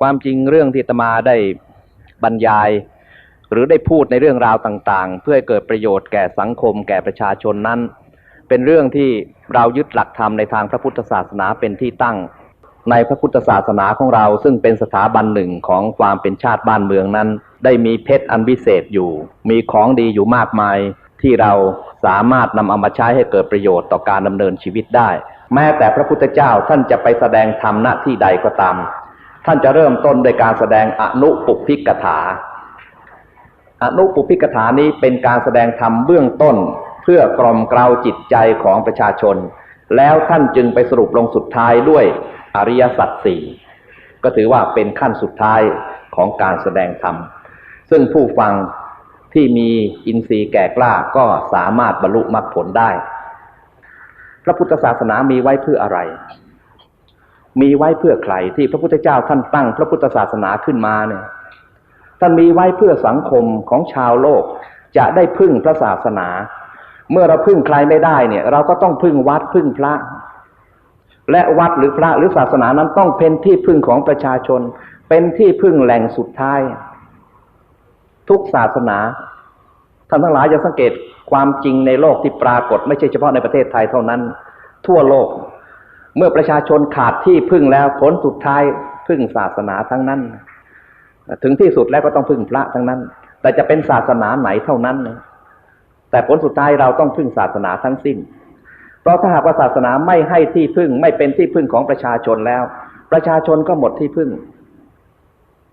ความจริงเรื่องที่ตมาได้บรรยาย หรือได้พูดในเรื่องราวต่างๆ เพื่อให้เกิดประโยชน์แก่สังคมแก่ประชาชนนั้น เป็นเรื่องที่เรายึดหลักธรรมในทางพระพุทธศาสนาเป็นที่ตั้ง ในพระพุทธศาสนาของเราซึ่งเป็นสถาบันหนึ่งของความเป็นชาติบ้านเมืองนั้น ได้มีเพชรอันวิเศษอยู่ มีของดีอยู่มากมายที่เราสามารถนำเอามาใช้ให้เกิดประโยชน์ต่อการดำเนินชีวิตได้ แม้แต่พระพุทธเจ้าท่านจะไปแสดงธรรมณที่ใดก็ตาม ท่านจะเริ่มต้นโดยการแสดงอนุปุพิกถา อนุปุพิกถานี้เป็นการแสดงธรรมเบื้องต้นเพื่อกล่อมกลาวจิตใจของประชาชน แล้วท่านจึงไปสรุปลงสุดท้ายด้วยอริยสัจสี่ก็ถือว่าเป็นขั้นสุดท้ายของการแสดงธรรม ซึ่งผู้ฟังที่มีอินทรีย์แก่กล้าก็สามารถบรรลุมรรคผลได้ พระพุทธศาสนามีไว้เพื่ออะไร มีไว้เพื่อใครที่พระพุทธเจ้าท่านตั้งพระพุทธศาสนาขึ้นมาเนี่ยท่านมีไว้เพื่อสังคมของชาวโลกจะได้พึ่งพระศาสนา เมื่อเราพึ่งใครไม่ได้เนี่ย เราก็ต้องพึ่งวัดพึ่งพระ และวัดหรือพระหรือศาสนานั้นต้องเป็นที่พึ่งของประชาชน เป็นที่พึ่งแหล่งสุดท้าย ทุกศาสนาท่านทั้งหลายจะสังเกตความจริงในโลกที่ปรากฏ ไม่ใช่เฉพาะในประเทศไทยเท่านั้น ทั่วโลก เมื่อประชาชนขาดที่พึ่งแล้วผลสุดท้ายพึ่งศาสนาทั้งนั้น ถึงที่สุดแล้วก็ต้องพึ่งพระทั้งนั้น แต่จะเป็นศาสนาไหนเท่านั้น แต่ผลสุดท้ายเราต้องพึ่งศาสนาทั้งสิ้น เพราะถ้าหากว่าศาสนาไม่ให้ที่พึ่งไม่เป็นที่พึ่งของประชาชนแล้ว ประชาชนก็หมดที่พึ่ง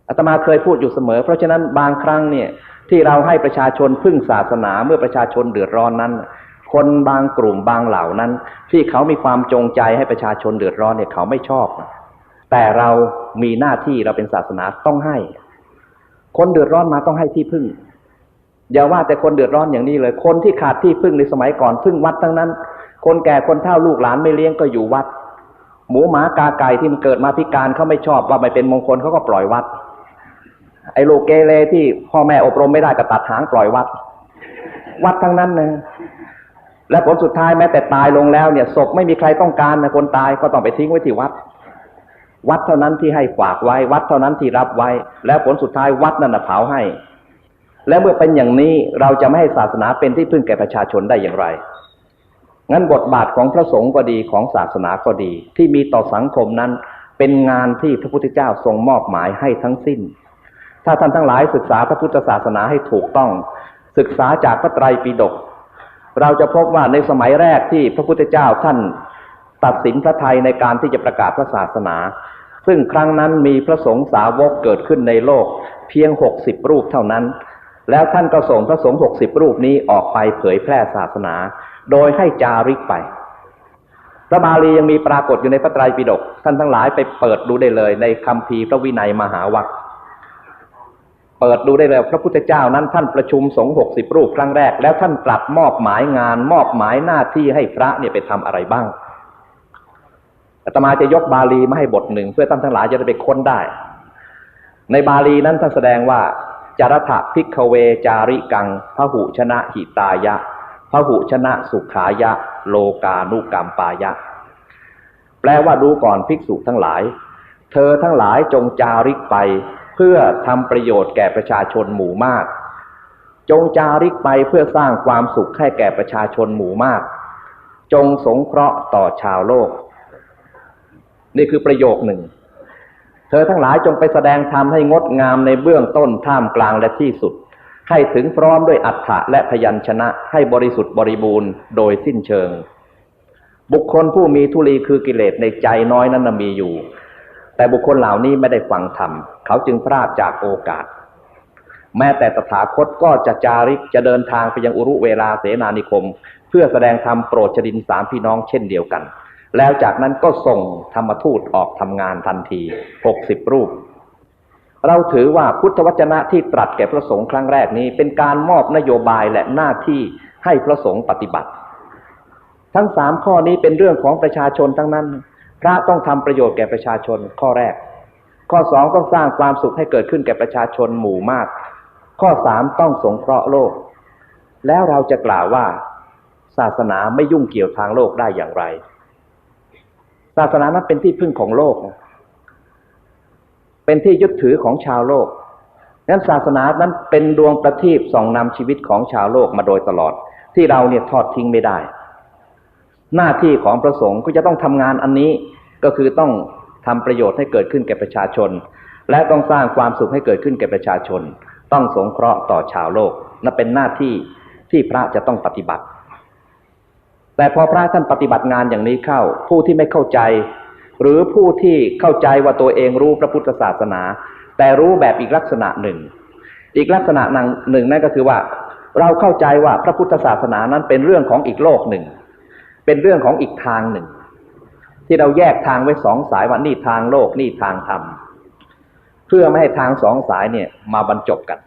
อาตมาเคยพูดอยู่เสมอ เพราะฉะนั้นบางครั้งเนี่ยที่เราให้ประชาชนพึ่งศาสนาเมื่อประชาชนเดือดร้อนนั้น คนบางกลุ่มบางเหล่านั้น ที่เขามีความจงใจให้ประชาชนเดือดร้อนเนี่ยเขาไม่ชอบ แต่เรามีหน้าที่เราเป็นศาสนาต้องให้ คนเดือดร้อนมาต้องให้ที่พึ่ง อย่าว่าแต่คนเดือดร้อนอย่างนี้เลย คนที่ขาดที่พึ่งในสมัยก่อนพึ่งวัดทั้งนั้น คนแก่คนเฒ่าลูกหลานไม่เลี้ยงก็อยู่วัด หมูหมากาไก่ที่มันเกิดมาพิการเขาไม่ชอบว่าไม่เป็นมงคลเขาก็ปล่อยวัด ไอ้ลูกเกเรที่พ่อแม่อบรมไม่ได้ก็ตัดหางปล่อยวัด วัดทั้งนั้นนะ และผลสุดท้ายแม้แต่ตายลงแล้วเนี่ยศพไม่มีใครต้องการนะคนตายก็ต้องไปทิ้งไว้ที่วัด วัดเท่านั้นที่ให้ฝากไว้ วัดเท่านั้นที่รับไว้ แล้วผลสุดท้ายวัดนั่นนะเผาให้ และเมื่อเป็นอย่างนี้เราจะไม่ให้ศาสนาเป็นที่พึ่งแก่ประชาชนได้อย่างไรงั้นบทบาทของพระสงฆ์ก็ดีของศาสนาก็ดี ที่มีต่อสังคมนั้นเป็นงานที่พระพุทธเจ้าทรงมอบหมายให้ทั้งสิ้น ถ้าท่านทั้งหลายศึกษาพระพุทธศาสนาให้ถูกต้อง ศึกษาจากพระไตรปิฎก เราจะพบว่าในสมัยแรกที่พระพุทธเจ้าท่านตัดสินพระทัยในการที่จะประกาศพระศาสนา ซึ่งครั้งนั้นมีพระสงฆ์สาวกเกิดขึ้นในโลกเพียงหกสิบรูปเท่านั้น แล้วท่านก็ส่งพระสงฆ์หกสิบรูปนี้ออกไปเผยแพร่ศาสนา โดยให้จาริกไป พระบาลียังมีปรากฏอยู่ในพระไตรปิฎกท่านทั้งหลายไปเปิดดูได้เลยในคำพีพระวินัยมหาวัค เปิดดูได้เลยพระพุทธเจ้านั้นท่านประชุมสงฆ์หกสิบรูปครั้งแรก แล้วท่านตรัสมอบหมายงาน มอบหมายหน้าที่ให้พระเนี่ยไปทำอะไรบ้างอาตมาจะยกบาลีมาให้บทหนึ่งเพื่อท่านทั้งหลายจะได้ไปค้นได้ ในบาลีนั้นท่านแสดงว่า จารถะพิกเวจาริกังพหุชนะหิตายะพหุชนะสุขายะ โลกานุกรรมปายะ แปลว่าดูก่อนภิกษุทั้งหลาย เธอทั้งหลายจงจาริกไป เพื่อทำประโยชน์แก่ประชาชนหมู่มาก จงจาริกไปเพื่อสร้างความสุขให้แก่ประชาชนหมู่มาก จงสงเคราะห์ต่อชาวโลก นี่คือประโยคหนึ่ง เธอทั้งหลายจงไปแสดงธรรมให้งดงามในเบื้องต้นท่ามกลางและที่สุด ให้ถึงพร้อมด้วยอัฏฐะและพยัญชนะให้บริสุทธิ์บริบูรณ์โดยสิ้นเชิง บุคคลผู้มีทุลีคือกิเลสในใจน้อยนั้นมีอยู่ แต่บุคคลเหล่านี้ไม่ได้ฟังธรรม เขาจึงพลาดจากโอกาส แม้แต่ตถาคตก็จะจาริกจะเดินทางไปยังอุรุเวลาเสนานิคม เพื่อแสดงธรรมโปรดชดินสามพี่น้องเช่นเดียวกัน แล้วจากนั้นก็ส่งธรรมทูตออกทำงานทันทีหกสิบรูป เราถือว่าพุทธวจนะที่ตรัสแก่พระสงฆ์ครั้งแรกนี้ เป็นการมอบนโยบายและหน้าที่ให้พระสงฆ์ปฏิบัติ ทั้งสามข้อนี้เป็นเรื่องของประชาชนทั้งนั้น พระต้องทำประโยชน์แก่ประชาชนข้อแรก ข้อสองต้องสร้างความสุขให้เกิดขึ้นแก่ประชาชนหมู่มาก ข้อสามต้องสงเคราะห์โลก แล้วเราจะกล่าวว่า ศาสนาไม่ยุ่งเกี่ยวทางโลกได้อย่างไร ศาสนานั้นเป็นที่พึ่งของโลก เปเป็นที่ยึดถือของชาวโลกนั้นศาสนานั้นเป็นดวงประทีปส่องนำชีวิตของชาวโลกมาโดยตลอด ที่เราเนี่ยทอดทิ้งไม่ได้ หน้าที่ของพระสงฆ์ก็จะต้องทำงานอันนี้ก็คือต้องทำประโยชน์ให้เกิดขึ้นแก่ประชาชน และต้องสร้างความสุขให้เกิดขึ้นแก่ประชาชน ต้องสงเคราะห์ต่อชาวโลกนั่นเป็นหน้าที่ที่พระจะต้องปฏิบัติ แต่พอพระท่านปฏิบัติงานอย่างนี้เข้า ผู้ที่ไม่เข้าใจ หรือผู้ที่เข้าใจว่าตัวเองรู้พระพุทธศาสนา แต่รู้แบบอีกลักษณะหนึ่ง อีกลักษณะหนึ่งนั่นก็คือว่า เราเข้าใจว่าพระพุทธศาสนานั้นเป็นเรื่องของอีกโลกหนึ่ง เป็นเรื่องของอีกทางหนึ่ง ที่เราแยกทางไว้สองสายว่านี่ทางโลกนี่ทางธรรมเพื่อไม่ให้ทางสองสายเนี่ย มาบรรจบกัน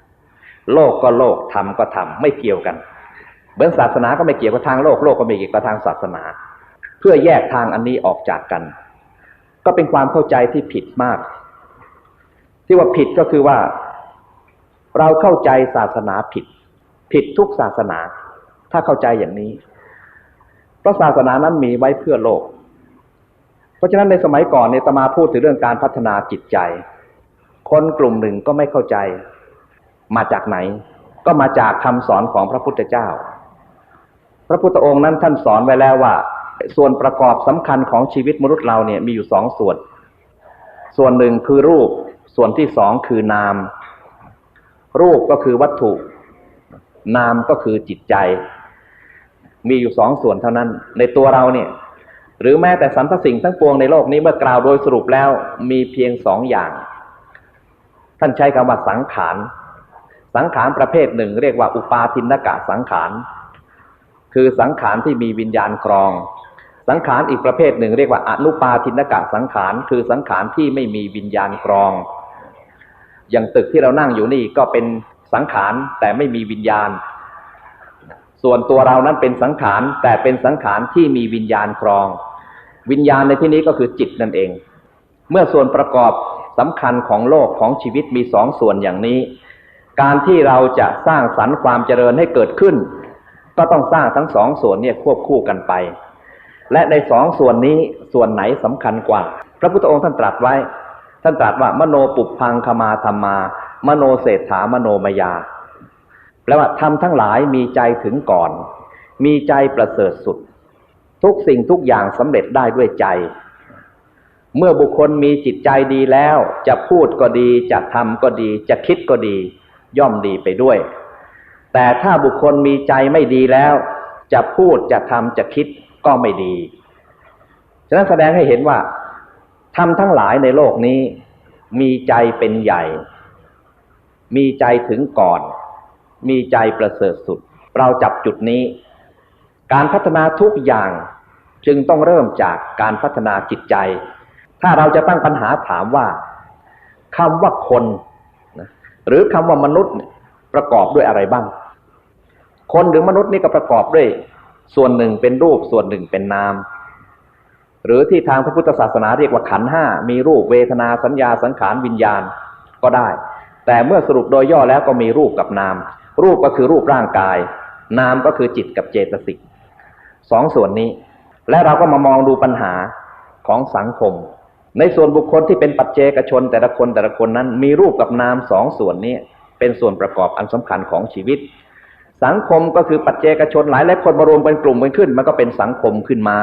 โลกก็โลกธรรมก็ธรรมไม่เกี่ยวกันเหมือนศาสนาก็ไม่เกี่ยวกับทางโลกโลกก็ไม่เกี่ยวกับทางศาสนา เพื่อแยกทางอันนี้ออกจากกัน ก็เป็นความเข้าใจที่ผิดมาก ที่ว่าผิดก็คือว่า เราเข้าใจศาสนาผิด ผิดทุกศาสนา ถ้าเข้าใจอย่างนี้ เพราะศาสนานั้นมีไว้เพื่อโลก เพราะฉะนั้นในสมัยก่อนเนตมาพูดถึงเรื่องการพัฒนาจิตใจ คนกลุ่มหนึ่งก็ไม่เข้าใจ มาจากไหน ก็มาจากคำสอนของพระพุทธเจ้า พระพุทธองค์นั้นท่านสอนไว้แล้วว่า ส่วนประกอบสำคัญของชีวิตมนุษย์เราเนี่ยมีอยู่สองส่วน ส่วนหนึ่งคือรูป ส่วนที่สองคือนาม รูปก็คือวัตถุ นามก็คือจิตใจ มีอยู่สองส่วนเท่านั้น ในตัวเราเนี่ย หรือแม้แต่สรรพสิ่งทั้งปวงในโลกนี้เมื่อกล่าวโดยสรุปแล้วมีเพียงสองอย่าง ท่านใช้คำว่าสังขารสังขารประเภทหนึ่ง เรียกว่าอุปาทินกะสังขารคือสังขารที่มีวิญญาณครอง สังขารอีกประเภทหนึ่ง เรียกว่าอนุปาทินกะสังขารคือสังขารที่ไม่มีวิญญาณครอง อย่างตึกที่เรานั่งอยู่นี่ก็เป็นสังขารแต่ไม่มีวิญญาณ ส่วนตัวเรานั้นเป็นสังขารแต่เป็นสังขารที่มีวิญญาณครอง วิญญาณในที่นี้ก็คือจิตนั่นเอง เมื่อส่วนประกอบสำคัญของโลกของชีวิตมีสองส่วนอย่างนี้ การที่เราจะสร้างสรรค์ความเจริญให้เกิดขึ้น ก็ต้องสร้างทั้งสองส่วนเนี่ยควบคู่กันไป และในสองส่วนนี้ส่วนไหนสำคัญกว่า พระพุทธองค์ท่านตรัสไว้ ท่านตรัสว่ามโนปุพังคมาธรรมา มโนเศรษฐามโนมยา แปลว่าทำทั้งหลายมีใจถึงก่อน มีใจประเสริฐสุด ทุกสิ่งทุกอย่างสำเร็จได้ด้วยใจ เมื่อบุคคลมีจิตใจดีแล้ว จะพูดก็ดี จะทำก็ดี จะคิดก็ดี ย่อมดีไปด้วย แต่ถ้าบุคคลมีใจไม่ดีแล้ว จะพูดจะทำจะคิดก็ไม่ดี ฉะนั้นแสดงให้เห็นว่าทำทั้งหลายในโลกนี้ มีใจเป็นใหญ่ มีใจถึงก่อน มีใจประเสริฐสุด เราจับจุดนี้ การพัฒนาทุกอย่างจึงต้องเริ่มจากการพัฒนาจิตใจ ถ้าเราจะตั้งปัญหาถามว่าคำว่าคนนะหรือคำว่ามนุษย์ประกอบด้วยอะไรบ้าง คนหรือมนุษย์นี่ก็ประกอบด้วย ส่วนหนึ่งเป็นรูปส่วนหนึ่งเป็นนาม หรือที่ทางพระพุทธศาสนาเรียกว่าขันห้ามีรูปเวทนาสัญญาสังขารวิญญาณก็ได้ แต่เมื่อสรุปโดยย่อแล้วก็มีรูปกับนาม รูปก็คือรูปร่างกาย นามก็คือจิตกับเจตสิกสองส่วนนี้ และเราก็มามองดูปัญหาของสังคม ในส่วนบุคคลที่เป็นปัจเจกชนแต่ละคนแต่ละคนนั้น มีรูปกับนามสองส่วนนี้ เป็นส่วนประกอบอันสำคัญของชีวิต สังคมก็คือปัจเจกชนหลายหลายคนมารวมเป็นกลุ่มกันขึ้น มันก็เป็นสังคมขึ้นมา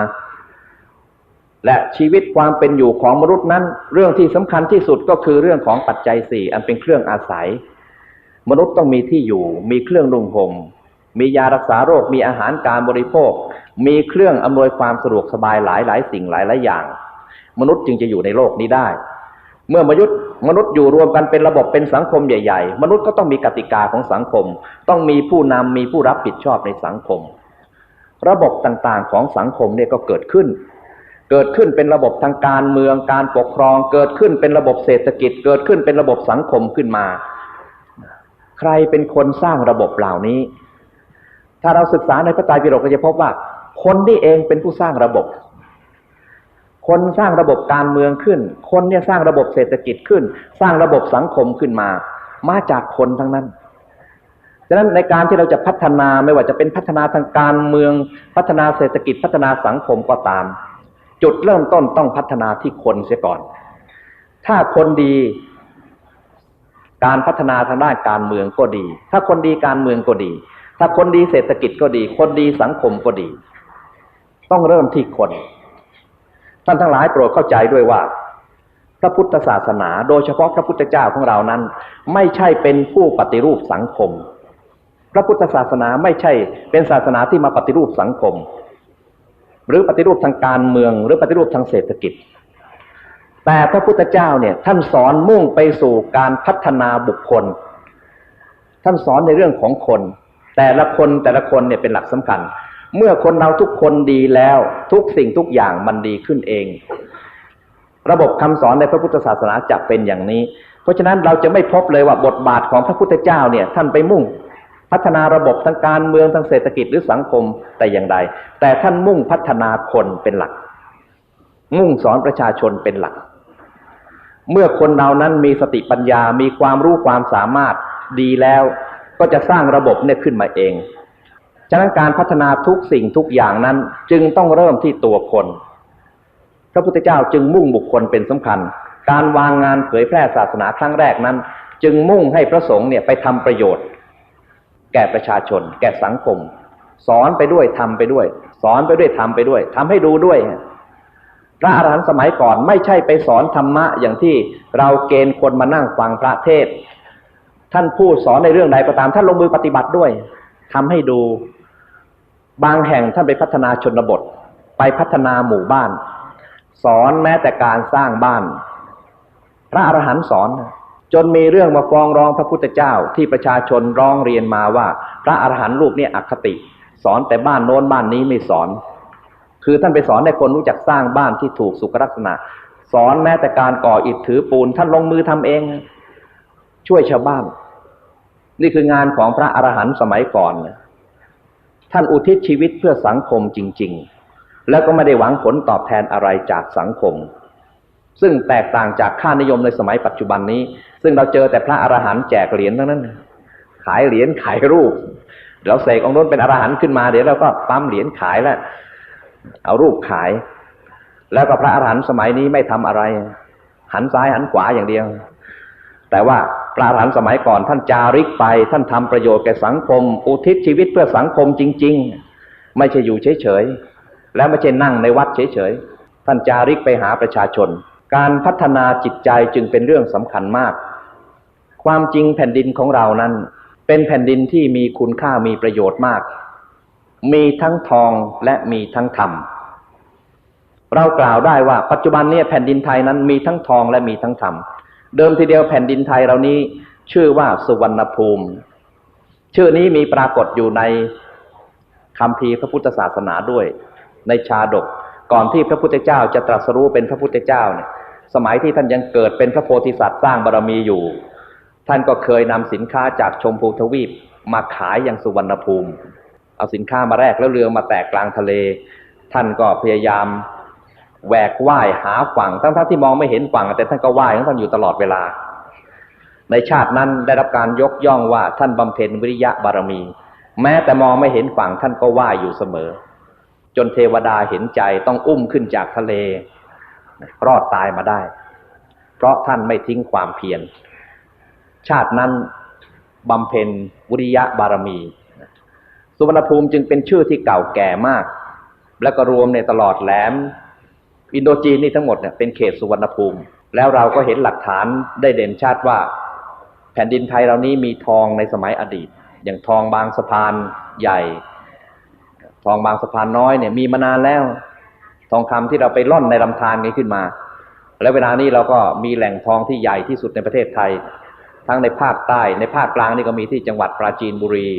และชีวิตความเป็นอยู่ของมนุษย์นั้น เรื่องที่สำคัญที่สุดก็คือเรื่องของปัจจัยสี่อันเป็นเครื่องอาศัย มนุษย์ต้องมีที่อยู่ มีเครื่องนุ่งห่ม มียารักษาโรค มีอาหารการบริโภค มีเครื่องอำนวยความสะดวกสบายหลายหลายสิ่งหลายหลายอย่าง มนุษย์จึงจะอยู่ในโลกนี้ได้ เมื่อมนุษย์มนุษย์อยู่รวมกันเป็นระบบเป็นสังคมใหญ่ ๆ มนุษย์ก็ต้องมีกติกาของสังคม ต้องมีผู้นำมีผู้รับผิดชอบในสังคม ระบบต่างๆของสังคมเนี่ยก็เกิดขึ้นเกิดขึ้นเป็นระบบทางการเมืองการปกครอง เกิดขึ้นเป็นระบบเศรษฐกิจ เกิดขึ้นเป็นระบบสังคมขึ้นมา ใครเป็นคนสร้างระบบเหล่านี้ ถ้าเราศึกษาในพระไตรปิฎกก็จะพบว่า คนนี่เองเป็นผู้สร้างระบบ คนสร้างระบบการเมืองขึ้น คนเนี่ยสร้างระบบเศรษฐกิจขึ้น สร้างระบบสังคมขึ้นมา มาจากคนทั้งนั้นฉะนั้นในการที่เราจะพัฒนาไม่ว่าจะเป็นพัฒนาทางการเมือง พัฒนาเศรษฐกิจพัฒนาสังคมก็ตาม จุดเริ่มต้นต้องพัฒนาที่คนเสียก่อน ถ้าคนดี การพัฒนาทางด้านการเมืองก็ดี ถ้าคนดีการเมืองก็ดี ถ้าคนดีเศรษฐกิจก็ดี คนดีสังคมก็ดี ต้องเริ่มที่คน ท่านทั้งหลายโปรดเข้าใจด้วยว่า พระพุทธศาสนา โดยเฉพาะพระพุทธเจ้าของเรานั้น ไม่ใช่เป็นผู้ปฏิรูปสังคม พระพุทธศาสนาไม่ใช่เป็นศาสนาที่มาปฏิรูปสังคม หรือปฏิรูปทางการเมือง หรือปฏิรูปทางเศรษฐกิจ แต่พระพุทธเจ้าเนี่ยท่านสอนมุ่งไปสู่การพัฒนาบุคคล ท่านสอนในเรื่องของคน แต่ละคนแต่ละคนเนี่ยเป็นหลักสำคัญ เมื่อคนเราทุกคนดีแล้วทุกสิ่งทุกอย่างมันดีขึ้นเอง ระบบคำสอนในพระพุทธศาสนาจะเป็นอย่างนี้ เพราะฉะนั้นเราจะไม่พบเลยว่าบทบาทของพระพุทธเจ้าเนี่ยท่านไปมุ่งพัฒนาระบบทางการเมืองทางเศรษฐกิจหรือสังคมแต่อย่างใด แต่ท่านมุ่งพัฒนาคนเป็นหลัก มุ่งสอนประชาชนเป็นหลัก เมื่อคนเรานั้นมีสติปัญญา มีความรู้ความสามารถดีแล้ว ก็จะสร้างระบบเนี่ยขึ้นมาเอง ฉะนั้นการพัฒนาทุกสิ่งทุกอย่างนั้นจึงต้องเริ่มที่ตัวคน พระพุทธเจ้าจึงมุ่งบุคคลเป็นสำคัญ การวางงานเผยแพร่ศาสนาครั้งแรกนั้น จึงมุ่งให้พระสงฆ์เนี่ยไปทำประโยชน์ แก่ประชาชน แก่สังคม สอนไปด้วยทำไปด้วย สอนไปด้วยทำไปด้วยทำให้ดูด้วย พระอรหันต์สมัยก่อนไม่ใช่ไปสอนธรรมะอย่างที่เราเกณฑ์คนมานั่งฟังพระเทศ ท่านพูดสอนในเรื่องใดก็ตามท่านลงมือปฏิบัติด้วยทำให้ดูบางแห่งท่านไปพัฒนาชนบท ไปพัฒนาหมู่บ้าน สอนแม้แต่การสร้างบ้าน พระอรหันต์สอน จนมีเรื่องมาฟ้องร้องพระพุทธเจ้าที่ประชาชนร้องเรียนมาว่า พระอรหันต์รูปนี้อคติ สอนแต่บ้านโน้นบ้านนี้ไม่สอน คือท่านไปสอนให้คนรู้จักสร้างบ้านที่ถูกสุขลักษณะ สอนแม้แต่การก่ออิฐถือปูน ท่านลงมือทำเอง ช่วยชาวบ้าน นี่คืองานของพระอรหันต์สมัยก่อนท่านอุทิศชีวิตเพื่อสังคมจริง ๆ แล้วก็ไม่ได้หวังผลตอบแทนอะไรจากสังคม ซึ่งแตกต่างจากค่านิยมในสมัยปัจจุบันนี้ ซึ่งเราเจอแต่พระอรหันต์แจกเหรียญทั้งนั้น ขายเหรียญขายรูปเราเสกองค์น้นเป็นอรหันต์ขึ้นมาเดี๋ยวเราก็ปั๊มเหรียญขายแล้ว เอารูปขาย แล้วก็พระอรหันต์สมัยนี้ไม่ทำอะไร หันซ้ายหันขวาอย่างเดียว แต่ว่าพระอรหันต์สมัยก่อนท่านจาริกไป ท่านทำประโยชน์แก่สังคม อุทิศชีวิตเพื่อสังคมจริง ๆ ไม่ใช่อยู่เฉยๆและไม่ใช่นั่งในวัดเฉยๆท่านจาริกไปหาประชาชน การพัฒนาจิตใจจึงเป็นเรื่องสำคัญมาก ความจริงแผ่นดินของเรานั้น เป็นแผ่นดินที่มีคุณค่ามีประโยชน์มาก มีทั้งทองและมีทั้งธรรม เรากล่าวได้ว่าปัจจุบันนี้แผ่นดินไทยนั้นมีทั้งทองและมีทั้งธรรม เดิมทีเดียวแผ่นดินไทยเรานี้ ชื่อว่าสุวรรณภูมิ ชื่อนี้มีปรากฏอยู่ในคำพีพระพุทธศาสนาด้วย ในชาดกก่อนที่พระพุทธเจ้าจะตรัสรู้เป็นพระพุทธเจ้าเนี่ยสมัยที่ท่านยังเกิดเป็นพระโพธิสัตว์สร้างบารรมีอยู่ ท่านก็เคยนำสินค้าจากชมพูทวีปมาขายยังสุวรรณภูมิ เอาสินค้ามาแรกแล้วเรือมาแตกกลางทะเล ท่านก็พยายามแหวกว่ายหาฝั่งทั้งๆทที่มองไม่เห็นฝั่ง แต่ท่านก็ว่ายของท่านอยู่ตลอดเวลา ในชาตินั้นได้รับการยกย่องว่าท่านบำเพ็ญวิริยะบารมี แม้แต่มองไม่เห็นฝั่งท่านก็ว่ายอยู่เสมอ จนเทวดาเห็นใจต้องอุ้มขึ้นจากทะเล รอดตายมาได้ เพราะท่านไม่ทิ้งความเพียรชาตินั้นบำเพ็ญวิริยะบารมี สุวรรณภูมิจึงเป็นชื่อที่เก่าแก่มาก และก็รวมในตลอดแหลม อินโดจีนนี่ทั้งหมดเนี่ยเป็นเขตสุวรรณภูมิ แล้วเราก็เห็นหลักฐานได้เด่นชัดว่า แผ่นดินไทยเรานี้มีทองในสมัยอดีต อย่างทองบางสะพานใหญ่ ทองบางสะพานน้อยเนี่ยมีมานานแล้ว ทองคำที่เราไปล่อนในลำธารนี้ขึ้นมา แล้วเวลานี้เราก็มีแหล่งทองที่ใหญ่ที่สุดในประเทศไทย ทั้งในภาคใต้ในภาคกลางนี่ก็มีที่จังหวัดปราจีนบุรี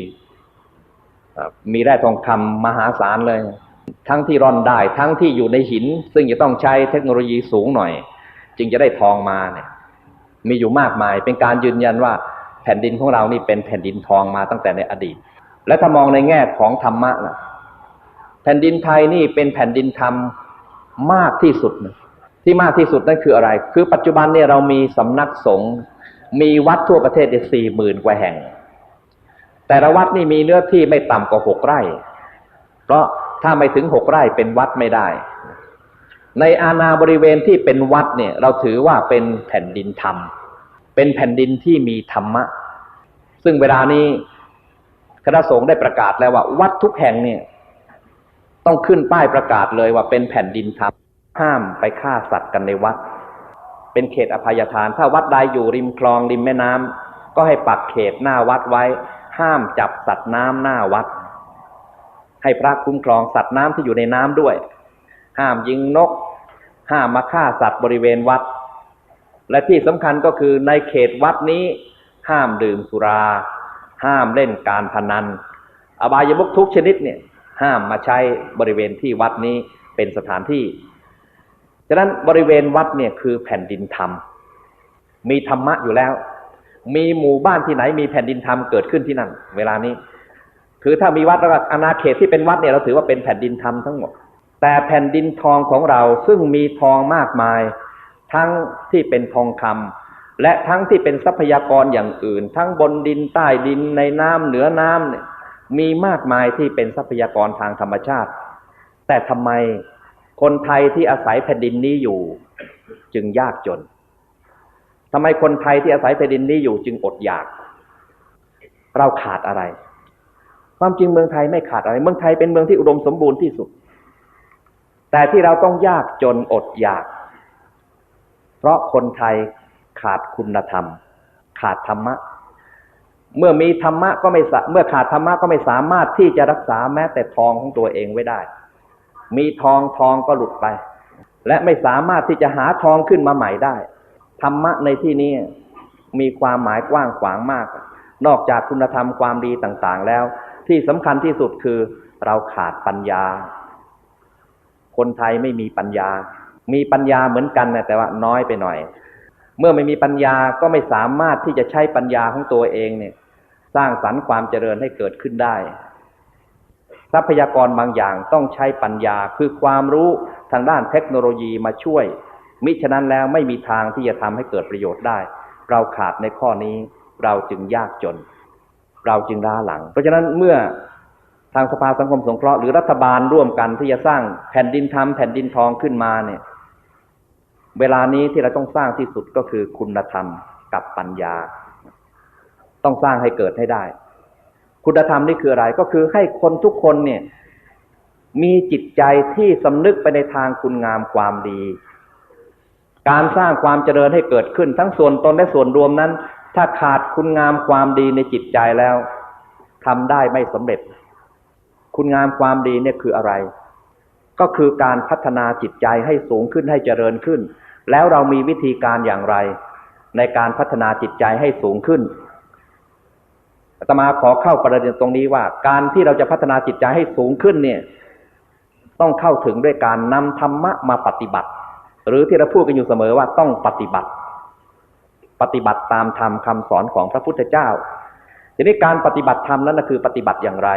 มีแร่ทองคำมหาศาลเลย ทั้งที่ร่อนได้ ทั้งที่อยู่ในหิน ซึ่งจะต้องใช้เทคโนโลยีสูงหน่อย จึงจะได้ทองมาเนี่ย มีอยู่มากมาย เป็นการยืนยันว่าแผ่นดินของเรานี่เป็นแผ่นดินทองมาตั้งแต่ในอดีต และถ้ามองในแง่ของธรรมะนะแผ่นดินไทยนี่เป็นแผ่นดินธรรมมากที่สุดนะที่มากที่สุดนั่นคืออะไร คือปัจจุบันเนี่ยเรามีสำนักสงฆ์มีวัดทั่วประเทศสี่หมื่นกว่าแห่ง แต่ละวัดนี่มีเนื้อที่ไม่ต่ำกว่าหกไร่ เพราะถ้าไม่ถึงหกไร่เป็นวัดไม่ได้ ในอาณาบริเวณที่เป็นวัดเนี่ยเราถือว่าเป็นแผ่นดินธรรม เป็นแผ่นดินที่มีธรรมะ ซึ่งเวลานี้คณะสงฆ์ได้ประกาศแล้วว่า วัดทุกแห่งเนี่ย ต้องขึ้นป้ายประกาศเลยว่าเป็นแผ่นดินธรรม ห้ามไปฆ่าสัตว์กันในวัด เป็นเขตอภัยทาน ถ้าวัดใดอยู่ริมคลองริมแม่น้ำก็ให้ปักเขตหน้าวัดไว้ ห้ามจับสัตว์น้ำหน้าวัด ให้พระคุ้มครองสัตว์น้ำที่อยู่ในน้ำด้วย ห้ามยิงนก ห้ามมาฆ่าสัตว์บริเวณวัด และที่สำคัญก็คือในเขตวัดนี้ ห้ามดื่มสุรา ห้ามเล่นการพนัน อบายมุขทุกชนิดเนี่ย ห้ามมาใช้บริเวณที่วัดนี้เป็นสถานที่ ฉะนั้นบริเวณวัดเนี่ยคือแผ่นดินธรรม มีธรรมะอยู่แล้ว มีหมู่บ้านที่ไหนมีแผ่นดินธรรมเกิดขึ้นที่นั่น เวลานี้ คือถ้ามีวัดแล้วก็อาณาเขตที่เป็นวัดเนี่ยเราถือว่าเป็นแผ่นดินธรรมทั้งหมด แต่แผ่นดินทองของเราซึ่งมีทองมากมาย ทั้งที่เป็นทองคำและทั้งที่เป็นทรัพยากรอย่างอื่น ทั้งบนดินใต้ดินในน้ำเหนือน้ำเนี่ยมีมากมายที่เป็นทรัพยากรทางธรรมชาติ แต่ทำไมคนไทยที่อาศัยแผ่นดินนี้อยู่ จึงยากจน ทำไมคนไทยที่อาศัยแผ่นดินนี้อยู่จึงอดอยาก เราขาดอะไร ความจริงเมืองไทยไม่ขาดอะไร เมืองไทยเป็นเมืองที่อุดมสมบูรณ์ที่สุด แต่ที่เราต้องยากจนอดอยาก เพราะคนไทยขาดคุณธรรม ขาดธรรมะ เมื่อมีธรรมะก็ไม่เมื่อขาดธรรมะก็ไม่สามารถที่จะรักษาแม้แต่ทองของตัวเองไว้ได้ มีทองทองก็หลุดไป และไม่สามารถที่จะหาทองขึ้นมาใหม่ได้ ธรรมะในที่นี้มีความหมายกว้างขวางมาก นอกจากคุณธรรมความดีต่างๆแล้ว ที่สำคัญที่สุดคือเราขาดปัญญา คนไทยไม่มีปัญญา มีปัญญาเหมือนกันนะแต่ว่าน้อยไปหน่อย เมื่อไม่มีปัญญาก็ไม่สามารถที่จะใช้ปัญญาของตัวเองเนี่ย สร้างสรรค์ความเจริญให้เกิดขึ้นได้ ทรัพยากรบางอย่างต้องใช้ปัญญาคือความรู้ทางด้านเทคโนโลยีมาช่วย มิฉะนั้นแล้วไม่มีทางที่จะทำให้เกิดประโยชน์ได้ เราขาดในข้อนี้เราจึงยากจน เราจึงล้าหลัง เพราะฉะนั้นเมื่อทางสภาสังคมสงเคราะห์หรือรัฐบาลร่วมกันที่จะสร้างแผ่นดินธรรมแผ่นดินทองขึ้นมาเนี่ย เวลานี้ที่เราต้องสร้างที่สุดก็คือคุณธรรมกับปัญญา ต้องสร้างให้เกิดให้ได้ คุณธรรมนี่คืออะไรก็คือให้คนทุกคนเนี่ย มีจิตใจที่สำนึกไปในทางคุณงามความดี การสร้างความเจริญให้เกิดขึ้น ทั้งส่วนตนและส่วนรวมนั้น ถ้าขาดคุณงามความดีในจิตใจแล้วทำได้ไม่สำเร็จ คุณงามความดีเนี่ยคืออะไร ก็คือการพัฒนาจิตใจให้สูงขึ้นให้เจริญขึ้น แล้วเรามีวิธีการอย่างไร ในการพัฒนาจิตใจให้สูงขึ้นอาตมาขอเข้าประเด็นตรงนี้ว่า การที่เราจะพัฒนาจิตใจให้สูงขึ้นเนี่ย ต้องเข้าถึงด้วยการนำธรรมะมาปฏิบัติ หรือที่เราพูดกันอยู่เสมอว่าต้องปฏิบัติ ปฏิบัติตามธรรมคำสอนของพระพุทธเจ้า ทีนี้การปฏิบัติธรรมนั้นคือปฏิบัติอย่างไร